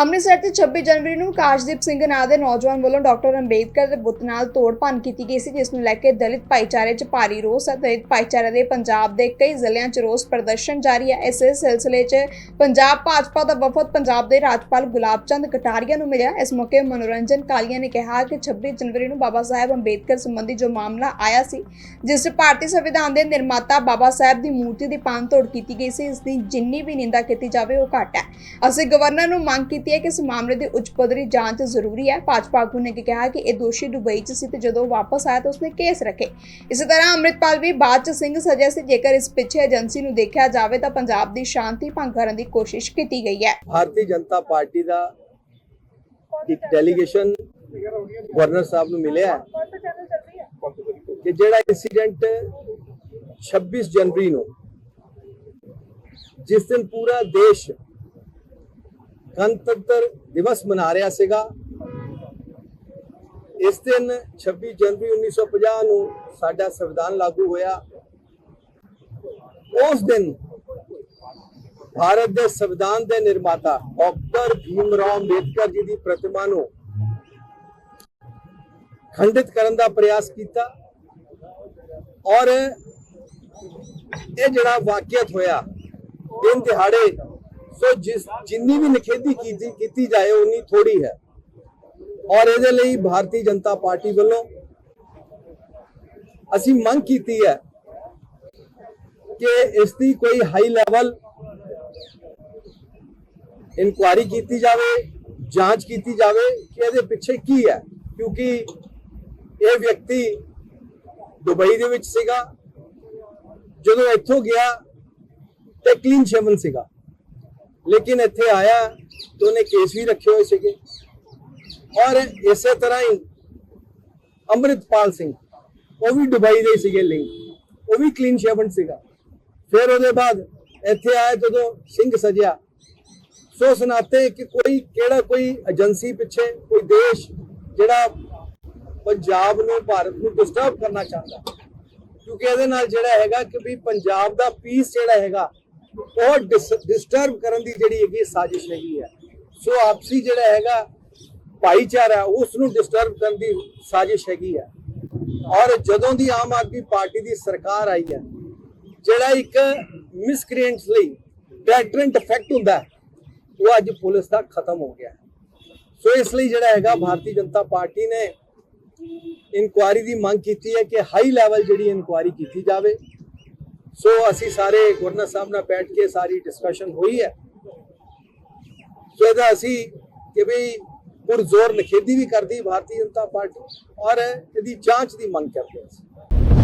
ਅੰਮ੍ਰਿਤਸਰ ਤੇ 26 ਜਨਵਰੀ ਨੂੰ ਕਾਸ਼ਦੀਪ ਸਿੰਘ ਨਾਂ ਦੇ ਨੌਜਵਾਨ ਵੱਲੋਂ ਡਾਕਟਰ ਅੰਬੇਦਕਰ ਦੇ ਬੁੱਤ ਨਾਲ ਤੋੜ ਭੰਨ ਕੀਤੀ ਗਈ ਸੀ, ਜਿਸ ਨੂੰ ਲੈ ਕੇ ਦਲਿਤ ਭਾਈਚਾਰੇ 'ਚ ਭਾਰੀ ਰੋਸ ਹੈ ਦਲਿਤ ਭਾਈਚਾਰੇ ਦੇ ਪੰਜਾਬ ਦੇ ਕਈ ਜ਼ਿਲ੍ਹਿਆਂ 'ਚ ਰੋਸ ਪ੍ਰਦਰਸ਼ਨ ਜਾਰੀ ਹੈ। ਇਸੇ ਸਿਲਸਿਲੇ 'ਚ ਪੰਜਾਬ ਭਾਜਪਾ ਦਾ ਵਫਦ ਪੰਜਾਬ ਦੇ ਰਾਜਪਾਲ ਗੁਲਾਬ ਚੰਦ ਕਟਾਰੀਆ ਨੂੰ ਮਿਲਿਆ। ਇਸ ਮੌਕੇ ਮਨੋਰੰਜਨ ਕਾਲੀਆ ਨੇ ਕਿਹਾ ਕਿ 26 ਜਨਵਰੀ ਨੂੰ ਬਾਬਾ ਸਾਹਿਬ ਅੰਬੇਦਕਰ ਸੰਬੰਧੀ ਜੋ ਮਾਮਲਾ ਆਇਆ ਸੀ, ਜਿਸ 'ਚ ਭਾਰਤੀ ਸੰਵਿਧਾਨ ਦੇ ਨਿਰਮਾਤਾ ਬਾਬਾ ਸਾਹਿਬ ਦੀ ਮੂਰਤੀ ਦੀ ਤੋੜ ਕੀਤੀ ਗਈ ਸੀ, ਇਸ ਦੀ ਜਿੰਨੀ ਵੀ ਨਿੰਦਾ ਕੀਤੀ ਜਾਵੇ ਉਹ ਘੱਟ ਹੈ। ਅਸੀਂ ਗਵਰਨਰ ਨੂੰ ਮੰਗ ਕੀਤੀ ਹੈ ਕਿ ਇਸ ਮਾਮਲੇ ਦੀ ਉੱਚ ਪੱਧਰੀ ਜਾਂਚ ਜ਼ਰੂਰੀ ਹੈ। ਭਾਜਪਾ ਆਗੂ ਨੇ ਕਿਹਾ ਕਿ ਇਹ ਦੋਸ਼ੀ ਦੁਬਈ 'ਚ ਸੀ ਤੇ ਜਦੋਂ ਵਾਪਸ ਆਇਆ ਤਾਂ ਉਸਨੇ ਕੇਸ ਰੱਖੇ। ਇਸੇ ਤਰ੍ਹਾਂ ਅੰਮ੍ਰਿਤਪਾਲ ਵੀ ਬਾਅਦ 'ਚ ਸਿੰਘ ਸਜਿਆ ਸੀ। ਜੇਕਰ ਇਸ ਪਿੱਛੇ ਏਜੰਸੀ ਨੂੰ ਦੇਖਿਆ ਜਾਵੇ ਤਾਂ ਪੰਜਾਬ ਦੀ ਸ਼ਾਂਤੀ ਭੰਗ ਕਰਨ ਦੀ ਕੋਸ਼ਿਸ਼ ਕੀਤੀ ਗਈ ਹੈ। ਭਾਰਤੀ ਜਨਤਾ ਪਾਰਟੀ ਦਾ ਇੱਕ ਡੈਲੀਗੇਸ਼ਨ ਗਵਰਨਰ ਸਾਹਿਬ ਨੂੰ ਮਿਲਿਆ ਕਿ ਜਿਹੜਾ ਇਨਸੀਡੈਂਟ 26 ਜਨਵਰੀ ਨੂੰ ਜਿਸ ਦਿਨ ਪੂਰਾ ਦੇਸ਼ ਗਣਤੰਤਰ ਦਿਵਸ ਮਨਾ ਰਿਹਾ ਸੀਗਾ। ਇਸ ਦਿਨ 26 ਜਨਵਰੀ 1950 ਨੂੰ ਸਾਡਾ ਸੰਵਿਧਾਨ ਲਾਗੂ ਹੋਇਆ। ਉਸ ਦਿਨ ਭਾਰਤ ਦੇ ਸੰਵਿਧਾਨ ਦੇ ਨਿਰਮਾਤਾ ਡਾਕਟਰ ਭੀਮ ਰਾਓ ਅੰਬੇਦਕਰ ਜੀ ਦੀ ਪ੍ਰਤਿਮਾ ਨੂੰ ਖੰਡਿਤ ਕਰਨ ਦਾ ਪ੍ਰਯਾਸ ਕੀਤਾ ਔਰ ਇਹ ਜਿਹੜਾ ਵਾਕਿਆਤ ਹੋਇਆ, ਦਿਨ ਦਿਹਾੜੇ ਸੋ ਜਿਸ ਜਿੰਨੀ ਵੀ ਨਿਖੇਧੀ ਕੀਤੀ ਕੀਤੀ ਜਾਏ, ਉਨੀ ਥੋੜੀ ਹੈ। ਔਰ ਇਹਦੇ ਲਈ ਭਾਰਤੀ ਜਨਤਾ ਪਾਰਟੀ ਵੱਲੋਂ ਅਸੀਂ ਮੰਗ ਕੀਤੀ ਹੈ ਕਿ ਇਸ ਦੀ ਕੋਈ ਹਾਈ ਲੈਵਲ ਇਨਕੁਆਰੀ ਕੀਤੀ ਜਾਵੇ, ਜਾਂਚ ਕੀਤੀ ਜਾਵੇ ਕਿ ਇਹਦੇ ਪਿੱਛੇ ਕੀ ਹੈ। ਕਿਉਂਕਿ ਇਹ ਵਿਅਕਤੀ ਦੁਬਈ ਦੇ ਵਿੱਚ ਸੀਗਾ। ਜਦੋਂ ਇੱਥੋਂ ਗਿਆ, ਤੇ ਕਲੀਨ ਸ਼ੇਵਨ ਸੀਗਾ। ਲੇਕਿਨ ਇੱਥੇ ਆਇਆ ਤੇ ਉਹਨੇ ਕੇਸ ਵੀ ਰੱਖੇ ਹੋਏ ਸੀਗੇ। ਔਰ ਇਸੇ ਤਰ੍ਹਾਂ ਹੀ ਅੰਮ੍ਰਿਤਪਾਲ ਸਿੰਘ, ਉਹ ਵੀ ਦੁਬਈ ਦੇ ਸੀਗੇ ਲਿੰਕ ਉਹ ਵੀ ਕਲੀਨ ਸ਼ੇਵਨ ਸੀਗਾ। ਫਿਰ ਉਹਦੇ ਬਾਅਦ ਇੱਥੇ ਆਇਆ ਜਦੋਂ ਸਿੰਘ ਸਜਿਆ। ਸੋ ਸੁਨਾਤੇ ਕਿ ਕੋਈ ਕਿਹੜਾ ਕੋਈ ਏਜੰਸੀ ਪਿੱਛੇ, ਕੋਈ ਦੇਸ਼ ਜਿਹੜਾ ਪੰਜਾਬ ਨੂੰ, ਭਾਰਤ ਨੂੰ ਡਿਸਟਰਬ ਕਰਨਾ ਚਾਹੁੰਦਾ। ਕਿਉਂਕਿ ਇਹਦੇ ਨਾਲ ਜਿਹੜਾ ਹੈਗਾ ਕਿ ਵੀ ਪੰਜਾਬ ਦਾ ਪੀਸ ਜਿਹੜਾ ਹੈਗਾ ਉਹ ਡਿਸਟਰਬ ਕਰਨ ਦੀ ਜਿਹੜੀ ਹੈਗੀ ਸਾਜ਼ਿਸ਼ ਹੈਗੀ ਹੈ। ਸੋ ਆਪਸੀ ਜਿਹੜਾ ਹੈਗਾ ਭਾਈਚਾਰਾ ਉਸ ਨੂੰ ਡਿਸਟਰਬ ਕਰਨ ਦੀ ਸਾਜ਼ਿਸ਼ ਹੈਗੀ ਹੈ। ਔਰ ਜਦੋਂ ਦੀ ਆਮ ਆਦਮੀ ਪਾਰਟੀ ਦੀ ਸਰਕਾਰ ਆਈ ਹੈ, ਜਿਹੜਾ ਇੱਕ ਮਿਸਕ੍ਰੀਐਂਟਸ ਲਈ ਡੈਟਰੈਂਟ ਇਫੈਕਟ ਹੁੰਦਾ ਉਹ ਅੱਜ ਪੁਲਿਸ ਦਾ ਖਤਮ ਹੋ ਗਿਆ। ਹੈ। ਸੋ ਇਸ ਲਈ ਜਿਹੜਾ ਹੈਗਾ ਭਾਰਤੀ ਜਨਤਾ ਪਾਰਟੀ ਨੇ ਇਨਕੁਆਰੀ ਦੀ ਮੰਗ ਕੀਤੀ ਹੈ ਕਿ ਹਾਈ ਲੈਵਲ ਜਿਹੜੀ ਇਨਕੁਆਰੀ ਕੀਤੀ ਜਾਵੇ। ਸੋ ਅਸੀਂ ਸਾਰੇ ਗਵਰਨਰ ਸਾਹਿਬ ਨਾਲ ਬੈਠ ਕੇ ਸਾਰੀ ਡਿਸਕਸ਼ਨ ਹੋਈ ਹੈ। ਸੋ ਇਹਦਾ ਅਸੀਂ ਕਿ ਵੀ ਪੁਰਜ਼ੋਰ ਨਖੇਦੀ ਵੀ ਕਰਦੀ, ਭਾਰਤੀ ਜਨਤਾ ਪਾਰਟੀ, ਔਰ ਇਹਦੀ ਜਾਂਚ ਦੀ ਮੰਗ ਕਰਦੇ ਹਾਂ